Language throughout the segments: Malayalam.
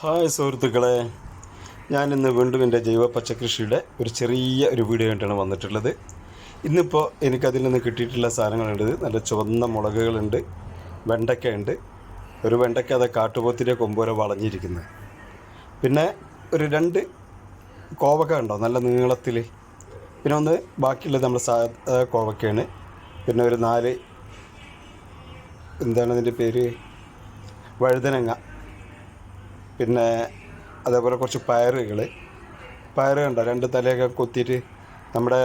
ഹായ് സുഹൃത്തുക്കളെ. ഞാൻ ഇന്ന് വീണ്ടും എന്റെ ജൈവ പച്ചക്കൃഷിയുടെ ഒരു ചെറിയ ഒരു വീഡിയോ ആയിട്ടാണ് വന്നിട്ടുള്ളത്. ഇന്നിപ്പോൾ എനിക്കതിൽ നിന്ന് കിട്ടിയിട്ടുള്ള സാധനങ്ങളുണ്ട്. നല്ല ചുവന്ന മുളകുകളുണ്ട് വെണ്ടയ്ക്ക ഉണ്ട് ഒരു വെണ്ടയ്ക്ക അത് കാട്ടുപോത്തിന്റെ കൊമ്പോരെ വളഞ്ഞിരിക്കുന്നത് പിന്നെ ഒരു രണ്ട് കോവക്ക ഉണ്ടോ നല്ല നീളത്തിൽ പിന്നെ ഒന്ന് ബാക്കിയുള്ളത് നമ്മുടെ സാധാ കോവക്കയാണ്. പിന്നെ ഒരു നാല് എന്താണ് അതിന്റെ പേര്? വഴുതനങ്ങ. പിന്നെ അതേപോലെ കുറച്ച് പയറുകൾ. പയറ് കണ്ട? രണ്ട് തലയൊക്കെ കൊത്തിയിട്ട് നമ്മുടെ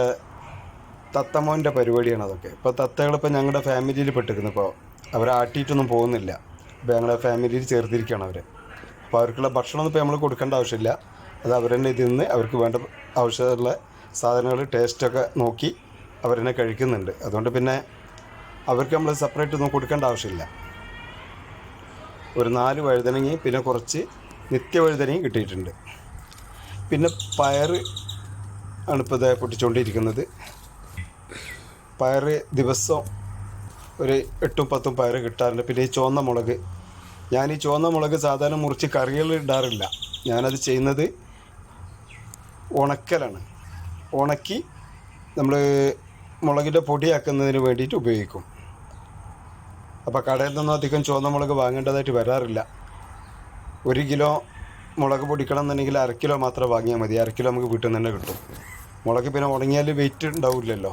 തത്തമോന്റെ പരിപാടിയാണ് അതൊക്കെ. ഇപ്പോൾ തത്തകളിപ്പോൾ ഞങ്ങളുടെ ഫാമിലിയിൽ പെട്ടിരിക്കുന്നു. ഇപ്പോൾ അവരെ ആട്ടിയിട്ടൊന്നും പോകുന്നില്ല. ഇപ്പോൾ ഞങ്ങളുടെ ഫാമിലിയിൽ ചേർത്തിരിക്കുകയാണ് അവർ അപ്പോൾ അവർക്കുള്ള ഭക്ഷണം ഇപ്പോൾ നമ്മൾ കൊടുക്കേണ്ട ആവശ്യമില്ല. അത് അവർ തന്നെ ഇതിൽ നിന്ന് അവർക്ക് വേണ്ട ആവശ്യമുള്ള സാധനങ്ങൾ ടേസ്റ്റൊക്കെ നോക്കി അവർ തന്നെ കഴിക്കുന്നുണ്ട്. അതുകൊണ്ട് പിന്നെ അവർക്ക് നമ്മൾ സെപ്പറേറ്റ് ഒന്നും കൊടുക്കേണ്ട ആവശ്യമില്ല. ഒരു നാല് വഴുതനങ്ങി പിന്നെ കുറച്ച് നിത്യവഴുതനയും കിട്ടിയിട്ടുണ്ട്. പിന്നെ പയർ ഇതേ പൊട്ടിച്ചുകൊണ്ടിരിക്കുന്നത് പയർ ദിവസം ഒരു എട്ടും പത്തും പയർ കിട്ടാറുണ്ട്. പിന്നെ ഈ ചുവന്ന മുളക്. ഞാൻ ഈ ചുവന്ന മുളക് സാധാരണ മുറിച്ച് കറികൾ ഇടാറില്ല. ഞാനത് ചെയ്യുന്നത് ഉണക്കലാണ്. ഉണക്കി നമ്മൾ മുളകിന്റെ പൊടിയാക്കുന്നതിന് വേണ്ടിയിട്ട് ഉപയോഗിക്കും. അപ്പോൾ കടയിൽ നിന്നും അധികം ചുവന്ന മുളക് വാങ്ങേണ്ടതായിട്ട് വരാറില്ല. ഒരു കിലോ മുളക് പൊടിക്കണം എന്നുണ്ടെങ്കിൽ അര കിലോ മാത്രം വാങ്ങിയാൽ മതി. അര കിലോ നമുക്ക് വീട്ടിൽ നിന്ന് തന്നെ കിട്ടും. മുളക് പിന്നെ ഉണങ്ങിയാൽ വെയിറ്റ് ഉണ്ടാവില്ലല്ലോ.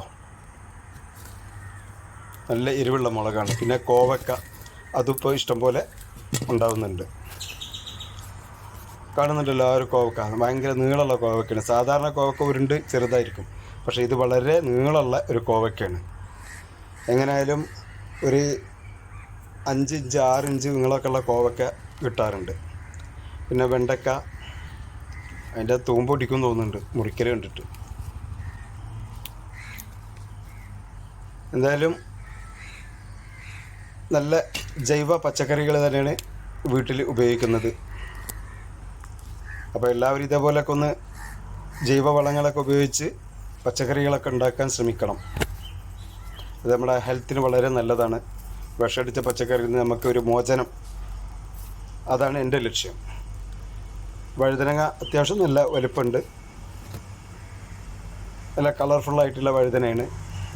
നല്ല എരിവുള്ള മുളകാണ്. പിന്നെ കോവക്ക അതിപ്പോൾ ഇഷ്ടംപോലെ ഉണ്ടാവുന്നുണ്ട്. കാണുന്നുണ്ടല്ലോ ആ ഒരു കോവക്ക. ഭയങ്കര നീളമുള്ള കോവക്കയാണ്. സാധാരണ കോവക്ക ഉരുണ്ട് ചെറുതായിരിക്കും. പക്ഷേ ഇത് വളരെ നീളമുള്ള ഒരു കോവക്കയാണ്. എങ്ങനെയായാലും ഒരു അഞ്ച് ഇഞ്ച് ആറ് ഇഞ്ച് നീളമൊക്കെ ഉള്ള കോവക്ക കിട്ടാറുണ്ട്. പിന്നെ വെണ്ടക്ക അതിന്റെ തൂമ്പ് ഒടിക്കും തോന്നുന്നുണ്ട്. മുറിക്കൽ കണ്ടിട്ട്. എന്തായാലും നല്ല ജൈവ പച്ചക്കറികൾ തന്നെയാണ് വീട്ടിൽ ഉപയോഗിക്കുന്നത്. അപ്പോൾ എല്ലാവരും ഇതേപോലെയൊക്കെ ഒന്ന് ജൈവ വളങ്ങളൊക്കെ ഉപയോഗിച്ച് പച്ചക്കറികളൊക്കെ ഉണ്ടാക്കാൻ ശ്രമിക്കണം. അത് നമ്മുടെ ഹെൽത്തിന് വളരെ നല്ലതാണ്. വിഷമടിച്ച പച്ചക്കറിയിൽ നിന്ന് നമുക്ക് ഒരു മോചനം. അതാണ് എന്റെ ലക്ഷ്യം. വഴുതനങ്ങ അത്യാവശ്യം നല്ല വലുപ്പമുണ്ട്. നല്ല കളർഫുള്ളായിട്ടുള്ള വഴുതനയാണ്.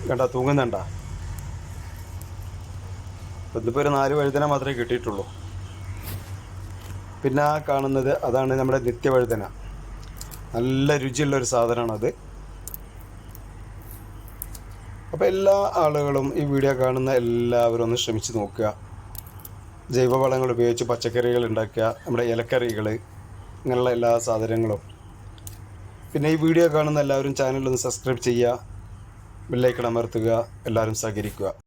കണ്ട തൂങ്ങുന്നുണ്ട? ഇന്നിപ്പോൾ ഒരു നാല് വഴുതന മാത്രമേ കിട്ടിയിട്ടുള്ളൂ. പിന്നെ ആ കാണുന്നത് അതാണ് നമ്മുടെ നിത്യവഴുതന. നല്ല രുചിയുള്ളൊരു സാധനമാണത്. അപ്പോൾ എല്ലാ ആളുകളും ഈ വീഡിയോ കാണുന്ന എല്ലാവരും ഒന്ന് ശ്രമിച്ച് നോക്കുക. ജൈവവളങ്ങൾ ഉപയോഗിച്ച് പച്ചക്കറികൾ ഉണ്ടാക്കുക. നമ്മുടെ ഇലക്കറികൾ ഇങ്ങനെയുള്ള എല്ലാ സാധനങ്ങളും. പിന്നെ ഈ വീഡിയോ കാണുന്ന എല്ലാവരും ചാനലൊന്ന് സബ്സ്ക്രൈബ് ചെയ്യുക. ബെല്ലൈക്കൺ അമർത്തുക. എല്ലാവരും സഹകരിക്കുക.